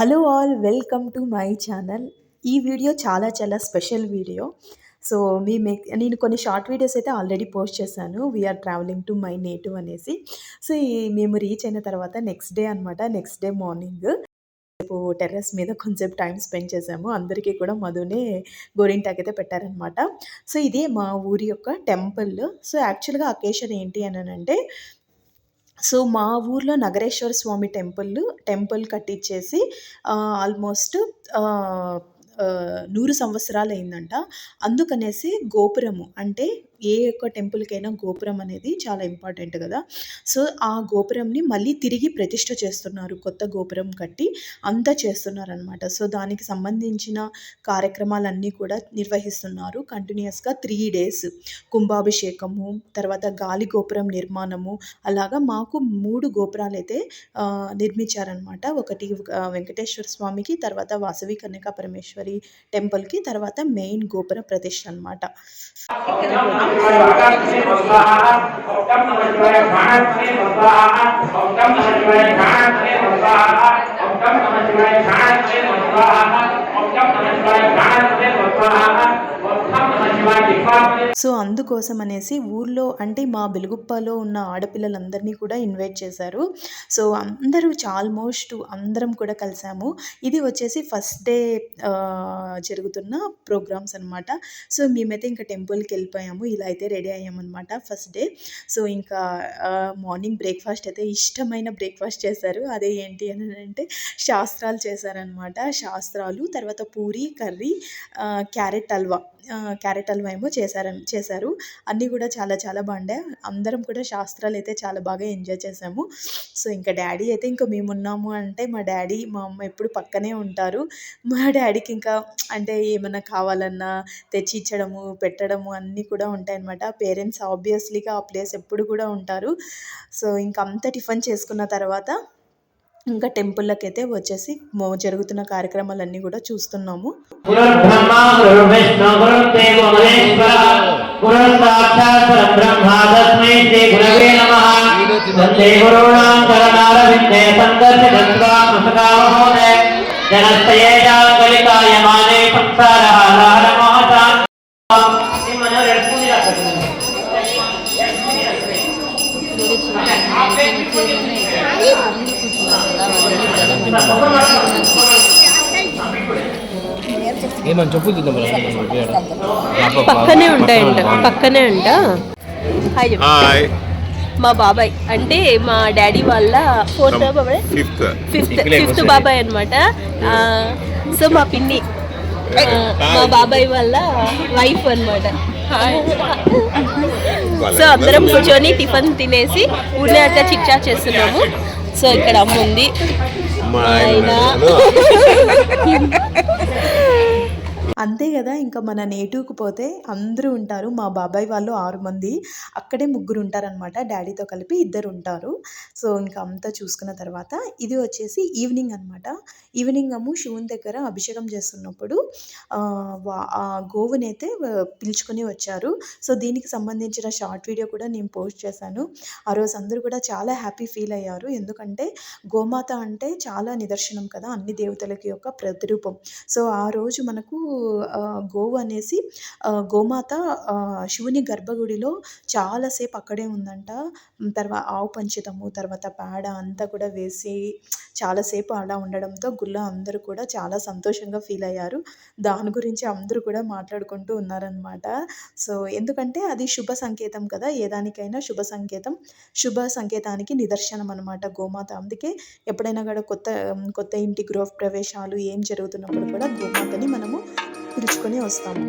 Hello all welcome to my channel ఈ video చాలా చాలా స్పెషల్ వీడియో. సో మీ మేక్ నేను కొన్ని షార్ట్ వీడియోస్ అయితే ఆల్రెడీ పోస్ట్ చేశాను. We're travelling to my native అనేసి. సో ఈ మేము రీచ్ అయిన తర్వాత నెక్స్ట్ డే అనమాట నెక్స్ట్ డే మార్నింగ్ రేపు టెర్రస్ మీద కొంచెం టైం స్పెండ్ చేసాము అందరికీ కూడా మధునే గోరింటాక్ అయితే పెట్టారనమాట సో ఇది మా ఊరి యొక్క టెంపుల్ సో యాక్చువల్గా అకేషన్ ఏంటి అని అంటే సో మా ఊర్లో నగరేశ్వర స్వామి టెంపుల్ టెంపుల్ కట్టించేసి ఆల్మోస్ట్ నూరు సంవత్సరాలు అయిందంట అందుకనేసి గోపురము అంటే ఏ యొక్క టెంపుల్కైనా గోపురం అనేది చాలా ఇంపార్టెంట్ కదా. సో ఆ గోపురంని మళ్ళీ తిరిగి ప్రతిష్ట చేస్తున్నారు. కొత్త గోపురం కట్టి అంతా చేస్తున్నారనమాట సో దానికి సంబంధించిన కార్యక్రమాలన్నీ కూడా నిర్వహిస్తున్నారు. కంటిన్యూస్గా త్రీ డేస్ కుంభాభిషేకము తర్వాత గాలి గోపురం నిర్మాణము అలాగా మాకు మూడు గోపురాలు అయితే నిర్మించారనమాట ఒకటి వెంకటేశ్వర స్వామికి తర్వాత వాసవి కన్యకా పరమేశ్వరి టెంపుల్కి తర్వాత మెయిన్ గోపుర ప్రతిష్ట అనమాట ఓం నమ శివాయ సో అందుకోసం అనేసి ఊర్లో అంటే మా బెలుగుప్పలో ఉన్న ఆడపిల్లలందరినీ కూడా ఇన్వైట్ చేశారు. సో అందరూ ఆల్మోస్ట్ అందరం కూడా కలిసాము. ఇది వచ్చేసి ఫస్ట్ డే జరుగుతున్న ప్రోగ్రామ్స్ అనమాట సో మేమైతే ఇంకా టెంపుల్కి వెళ్ళిపోయాము. ఇలా అయితే రెడీ అయ్యామన్నమాట ఫస్ట్ డే సో ఇంకా మార్నింగ్ బ్రేక్ఫాస్ట్ అయితే ఇష్టమైన బ్రేక్ఫాస్ట్ చేశారు. అదే ఏంటి అని అంటే శాస్త్రాలు చేశారనమాట శాస్త్రాలు తర్వాత puri curry carrot halwa. Carrot halwa ఏమో చేశారని చేశారు. అన్నీ కూడా చాలా చాలా బాగుండే. అందరం కూడా శాస్త్రాలు అయితే చాలా బాగా ఎంజాయ్ చేసాము. సో ఇంకా డాడీ అయితే ఇంకా మేమున్నాము అంటే మా డాడీ మా అమ్మ ఎప్పుడు పక్కనే ఉంటారు. మా డాడీకి ఇంకా అంటే ఏమైనా కావాలన్నా తెచ్చి ఇచ్చడము పెట్టడము అన్నీ కూడా ఉంటాయన్నమాట. పేరెంట్స్ ఆబ్వియస్లీగా ఆ ప్లేస్ ఎప్పుడు కూడా ఉంటారు. సో ఇంకా అంత టిఫిన్ చేసుకున్న తర్వాత ఇంకా టెంపుల్లోకి అయితే వచ్చేసి జరుగుతున్న కార్యక్రమాలన్నీ కూడా చూస్తున్నాము. ఏమని చెప్పు పక్కనే ఉంటాయంట పక్కనే అంట హాయ్ మా బాబాయ్. అంటే మా డాడీ వాళ్ళ ఫోర్త్ బాబాయ్ ఫిఫ్త్ ఫిఫ్త్ ఫిఫ్త్ బాబాయ్ అనమాట సో మా పిన్ని. మా బాబాయ్ వాళ్ళ వైఫ్ అనమాట సో అందరం కూర్చొని టిఫిన్ తినేసి ఊరినే అట్లా చిట్చా చేస్తున్నాము. సో ఇక్కడ అమ్మ ఉంది మా ఆయన అంతే కదా ఇంకా మన నేటివ్కి పోతే అందరూ ఉంటారు. మా బాబాయ్ వాళ్ళు ఆరు మంది అక్కడే ముగ్గురు ఉంటారనమాట డాడీతో కలిపి ఇద్దరు ఉంటారు. సో ఇంకా అంతా చూసుకున్న తర్వాత ఇది వచ్చేసి ఈవినింగ్ అనమాట ఈవినింగ్ అమ్ము శివుని దగ్గర అభిషేకం చేస్తున్నప్పుడు వా- ఆ గోవునైతే పిలుచుకొని వచ్చారు. సో దీనికి సంబంధించిన షార్ట్ వీడియో కూడా నేను పోస్ట్ చేశాను. ఆ రోజు అందరూ కూడా చాలా హ్యాపీ ఫీల్ అయ్యారు. ఎందుకంటే గోమాత అంటే చాలా నిదర్శనం కదా అన్ని దేవతలకి యొక్క ప్రతిరూపం. సో ఆ రోజు మనకు గోవు అనేసి గోమాత శివుని గర్భగుడిలో చాలాసేపు అక్కడే ఉందంట. తర్వాత ఆవు పంచితము తర్వాత పేడ అంతా కూడా వేసి చాలాసేపు అలా ఉండడంతో గుళ్ళ అందరూ కూడా చాలా సంతోషంగా ఫీల్ అయ్యారు. దాని గురించి అందరూ కూడా మాట్లాడుకుంటూ ఉన్నారనమాట సో ఎందుకంటే అది శుభ సంకేతం కదా ఏ దానికైనా శుభ సంకేతం. శుభ సంకేతానికి నిదర్శనం అనమాట గోమాత. అందుకే ఎప్పుడైనా కూడా కొత్త కొత్త ఇంటి గృహ ప్రవేశాలు ఏం జరుగుతున్నప్పుడు కూడా గోమాతని మనము పిలుచుకొని వస్తాము.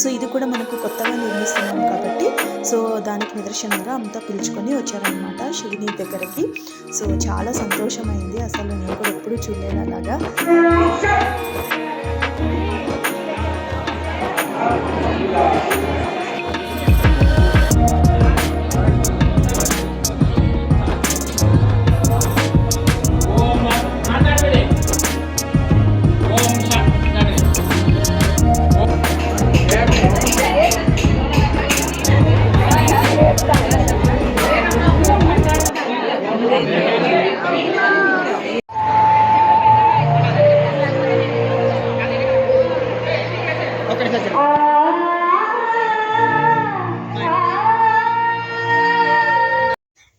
సో ఇది కూడా మనకు కొత్తగా నిర్మిస్తున్నాం కాబట్టి సో దానికి నిదర్శనంగా అంతా పిలుచుకొని వచ్చారనమాట శివుని దగ్గరికి. సో చాలా సంతోషమైంది. అసలు నేను కూడా ఎప్పుడూ చూడలేదు అలాగా.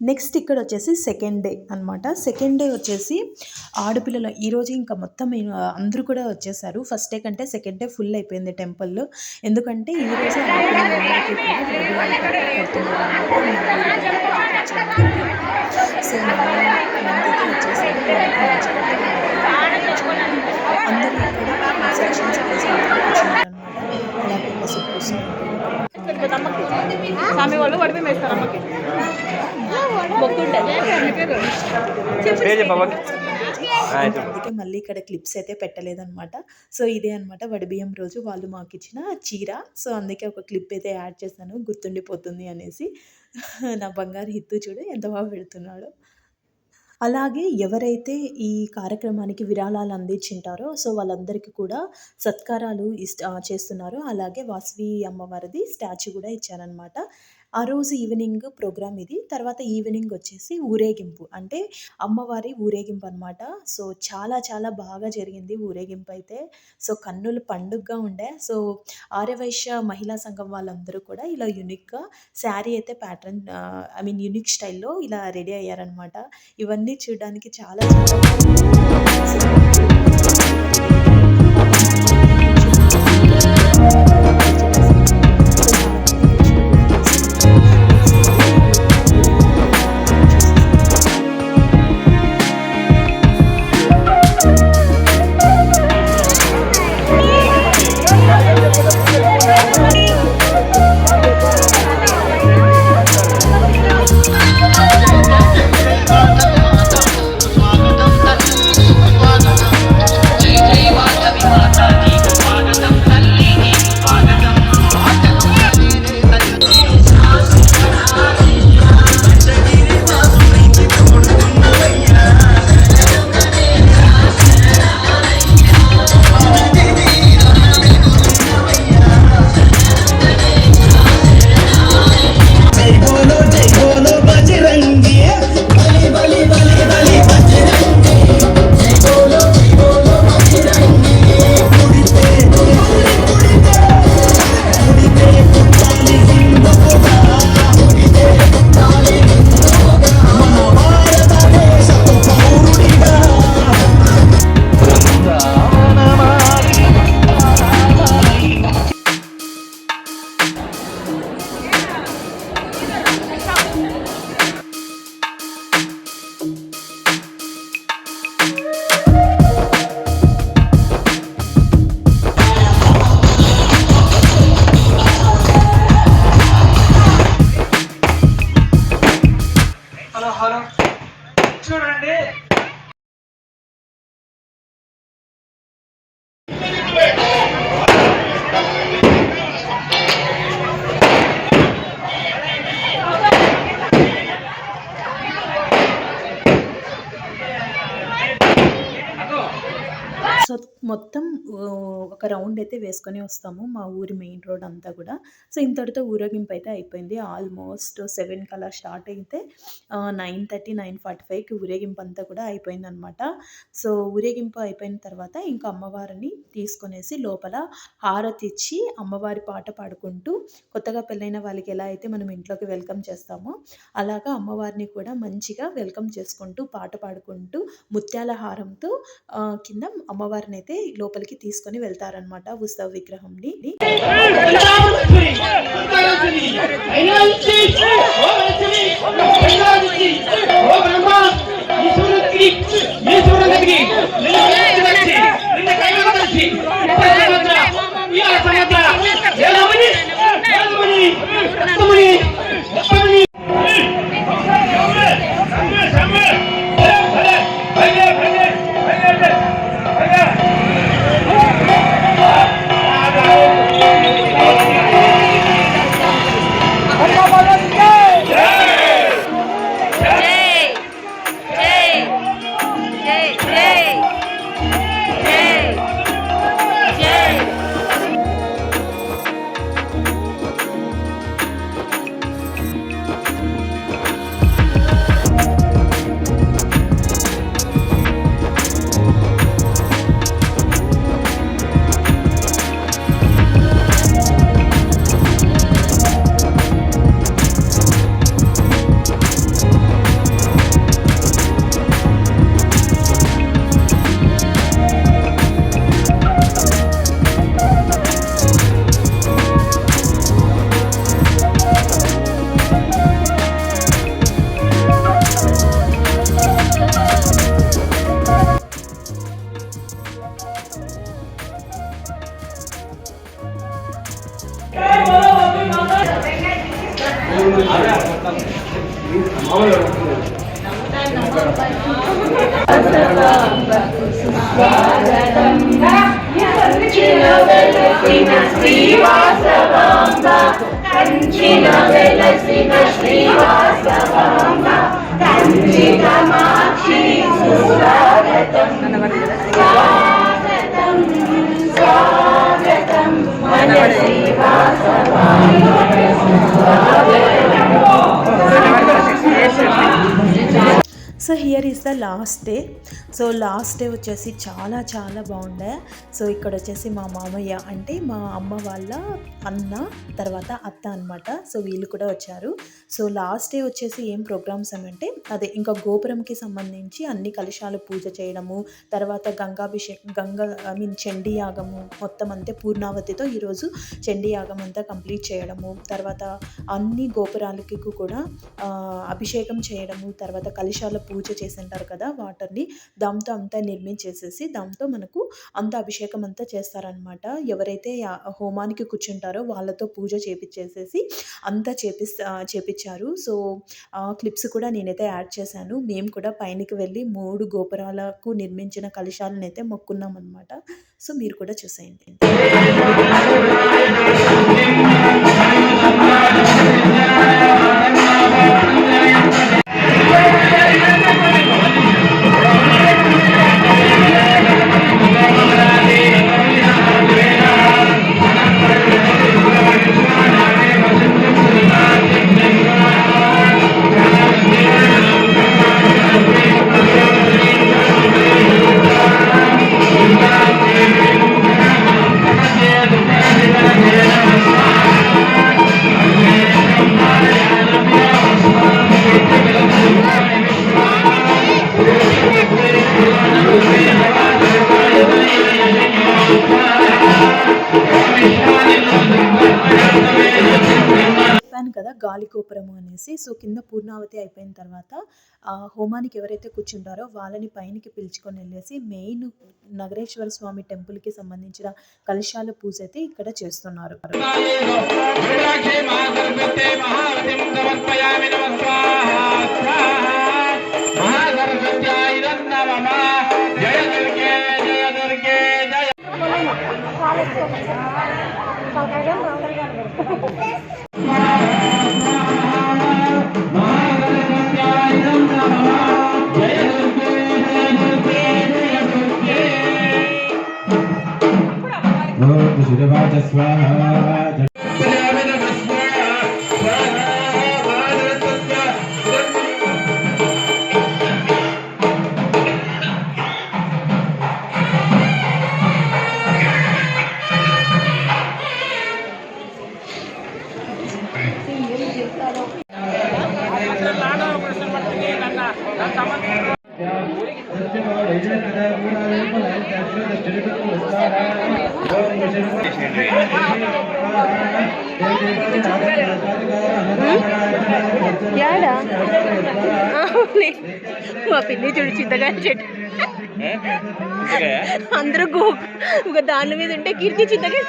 నెక్స్ట్ ఇక్కడ వచ్చేసి సెకండ్ డే అన్నమాట. సెకండ్ డే వచ్చేసి ఆడపిల్లలు ఈరోజు ఇంకా మొత్తం అందరూ కూడా వచ్చేసారు. ఫస్ట్ డే కంటే సెకండ్ డే ఫుల్ అయిపోయింది టెంపుల్ ఎందుకంటే ఈ రోజు సో అందరూ ఇక్కడ సెక్షన్స్ పసుపు పూసుకుంటూ స్వామి వాళ్ళు పడిపోయి వేస్తారు అమ్మకి. అందుకే మళ్ళీ ఇక్కడ క్లిప్స్ అయితే పెట్టలేదన్నమాట. సో ఇదే అనమాట వడిబియ్యం రోజు వాళ్ళు మాకు ఇచ్చిన చీర. సో అందుకే ఒక క్లిప్ అయితే యాడ్ చేశాను. గుర్తుండిపోతుంది అనేసి. నా బంగారు హిత్తు చూడు ఎంత బాగా పెడుతున్నాడో. అలాగే ఎవరైతే ఈ కార్యక్రమానికి విరాళాలు అందించింటారో సో వాళ్ళందరికీ కూడా సత్కారాలు ఇష్ట చేస్తున్నారు అలాగే వాసవి అమ్మవారిది స్టాచ్యూ కూడా ఇచ్చారనమాట ఆ రోజు ఈవినింగ్ ప్రోగ్రామ్ ఇది. తర్వాత ఈవినింగ్ వచ్చేసి ఊరేగింపు. అంటే అమ్మవారి ఊరేగింపు అనమాట సో చాలా చాలా బాగా జరిగింది ఊరేగింపు అయితే. సో కన్నుల పండుగగా ఉండే. సో ఆర్యవైశ్య మహిళా సంఘం వాళ్ళందరూ కూడా ఇలా యూనిక్గా శారీ అయితే ప్యాటర్న్ ఐ మీన్ యూనిక్ స్టైల్లో ఇలా రెడీ అయ్యారనమాట ఇవన్నీ చూడడానికి చాలా చాలా ఒక రౌండ్ అయితే వేసుకొని వస్తాము మా ఊరి మెయిన్ రోడ్ అంతా కూడా. సో ఇంతటితో ఊరేగింపు అయితే అయిపోయింది. ఆల్మోస్ట్ సెవెన్ కల్లా స్టార్ట్ అయితే నైన్ థర్టీ నైన్ ఫార్టీ ఫైవ్కి ఊరేగింపు అంతా కూడా అయిపోయింది అనమాట సో ఊరేగింపు అయిపోయిన తర్వాత ఇంకా అమ్మవారిని తీసుకొనేసి లోపల హారతి ఇచ్చి అమ్మవారి పాట పాడుకుంటూ కొత్తగా పెళ్ళైన వాళ్ళకి ఎలా అయితే మనం ఇంట్లోకి వెల్కమ్ చేస్తామో అలాగా అమ్మవారిని కూడా మంచిగా వెల్కమ్ చేసుకుంటూ పాట పాడుకుంటూ ముత్యాల హారంతో కింద అమ్మవారిని అయితే లోపలికి తీసుకొని చేస్తారనమాట ఉత్సవ విగ్రహంని so here is the last day so last day వచ్చేసి చాలా చాలా బాగుండే. సో ఇక్కడ వచ్చేసి మా మామయ్య అంటే మా అమ్మ వాళ్ళ అన్న తర్వాత అత్త అన్నమాట. సో వీళ్ళు కూడా వచ్చారు. సో లాస్ట్ డే వచ్చేసి ఏం ప్రోగ్రామ్స్ అంటే అదే ఇంకా గోపురంకి సంబంధించి అన్ని కలశాలు పూజ చేయడము తర్వాత గంగాభిషేకం గంగా ఐ మీన్ చండీ యాగము మొత్తం అంతే పూర్ణావతితో ఈరోజు చండీ యాగం అంతా కంప్లీట్ చేయడము తర్వాత అన్ని గోపురాలకి కూడా అభిషేకం చేయడము తర్వాత కలశాల పూజ చేసింటారు కదా వాటర్ని దాంతో అంతా నిర్మించేసేసి దాంతో మనకు అంత అభిషేకం అంతా చేస్తారనమాట ఎవరైతే హోమానికి కూర్చుంటారో వాళ్ళతో పూజ చేపించేసేసి అంతా చేపిస్తా చేపించారు సో ఆ క్లిప్స్ కూడా నేనైతే యాడ్ చేశాను. మేము కూడా పైనకి వెళ్ళి మూడు గోపురాలకు నిర్మించిన కలశాలను అయితే మొక్కున్నాం అనమాట సో మీరు కూడా చూసేయండి. చెప్పాను పూర్ణావతి అయిపోయిన తర్వాత ఆ హోమానికి ఎవరైతే కూర్చుంటారో వాళ్ళని పైనకి పిలుచుకొని వెళ్ళేసి మెయిన్ నగరేశ్వర స్వామి టెంపుల్కి సంబంధించిన కలశాల పూజ అయితే ఇక్కడ చేస్తున్నారు Thank you. Swaha ఒక దాని మీద ఉంటే కీర్తి చింతగా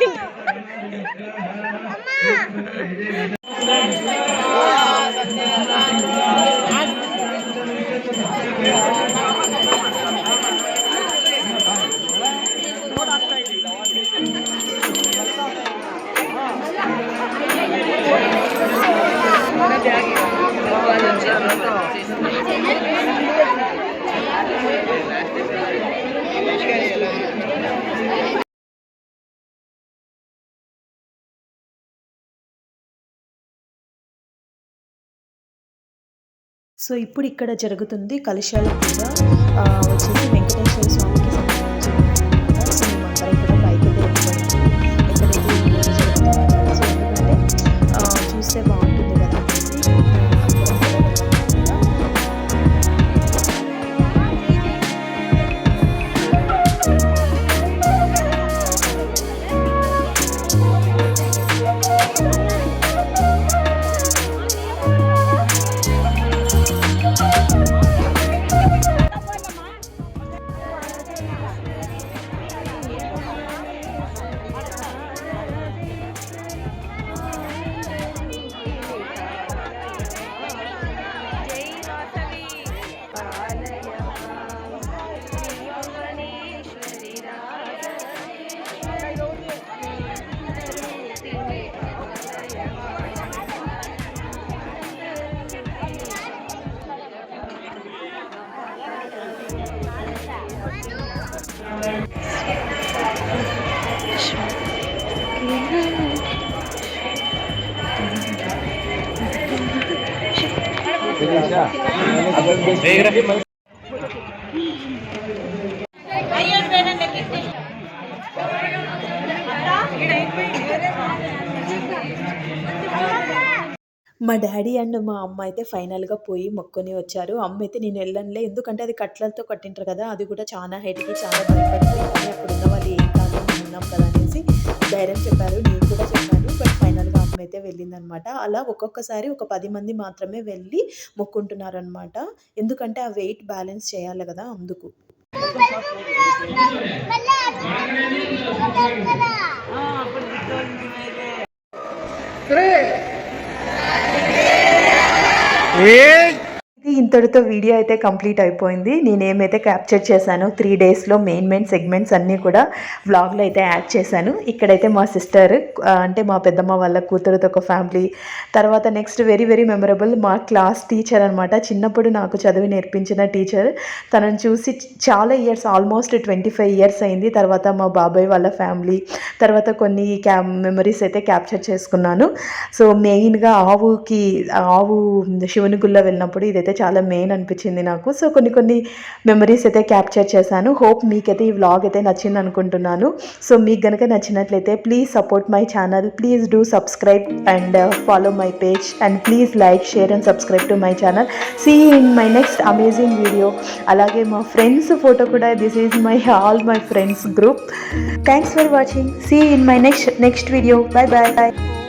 సో ఇప్పుడు ఇక్కడ జరుగుతుంది కలశాల కూడా వచ్చేసి వెంకట మా డాడీ అండ్ మా అమ్మ అయితే ఫైనల్‌గా పోయి మొక్కుకొని వచ్చారు. అమ్మ అయితే నేను వెళ్ళనులే ఎందుకంటే అది కట్లతో కట్టింటారు కదా! అది కూడా చాలా హైట్‌కి చాలా భయపడింది. అప్పుడు ఉన్న వాళ్ళు ఏం కాదు ఉన్నాం కదా అనేసి ధైర్యం చెప్పారు. అయితే వెళ్ళిందనమాట. అలా ఒక్కొక్కసారి ఒక పది మంది మాత్రమే వెళ్ళి మొక్కుంటున్నారనమాట. ఎందుకంటే ఆ వెయిట్ బ్యాలెన్స్ చేయాలి కదా! అందుకు. ఇది ఇంతటితో వీడియో అయితే కంప్లీట్ అయిపోయింది. నేనేమైతే క్యాప్చర్ చేశాను త్రీ డేస్‌లో మెయిన్ మెయిన్ సెగ్మెంట్స్ అన్నీ కూడా వ్లాగ్‌లో అయితే యాడ్ చేశాను. ఇక్కడైతే మా సిస్టర్ అంటే మా పెద్దమ్మ వాళ్ళ కూతురుతో ఒక ఫ్యామిలీ. తర్వాత నెక్స్ట్ వెరీ వెరీ మెమరబుల్ మా క్లాస్ టీచర్ అనమాట. చిన్నప్పుడు నాకు చదివి నేర్పించిన టీచర్. తనను చూసి చాలా ఇయర్స్ ఆల్మోస్ట్ 25 ఇయర్స్ అయింది. తర్వాత మా బాబాయ్ వాళ్ళ ఫ్యామిలీ. తర్వాత కొన్ని క్యా మెమరీస్ అయితే క్యాప్చర్ చేసుకున్నాను. సో మెయిన్‌గా ఆవుకి ఆవు శివుని గుళ్ళ వెళ్ళినప్పుడు ఇదైతే చాలా మెయిన్ అనిపించింది నాకు. సో కొన్ని కొన్ని మెమరీస్ అయితే క్యాప్చర్ చేశాను. హోప్ మీకైతే ఈ వ్లాగ్ అయితే నచ్చింది అనుకుంటున్నాను. సో మీకు గనుక నచ్చినట్లయితే please support my channel. Please do subscribe and follow my page and please like, share and subscribe to my channel. See in my next amazing video. అలాగే మా ఫ్రెండ్స్ ఫోటో కూడా this is my all my friends group. Thanks for watching. See in my next next video. Bye bye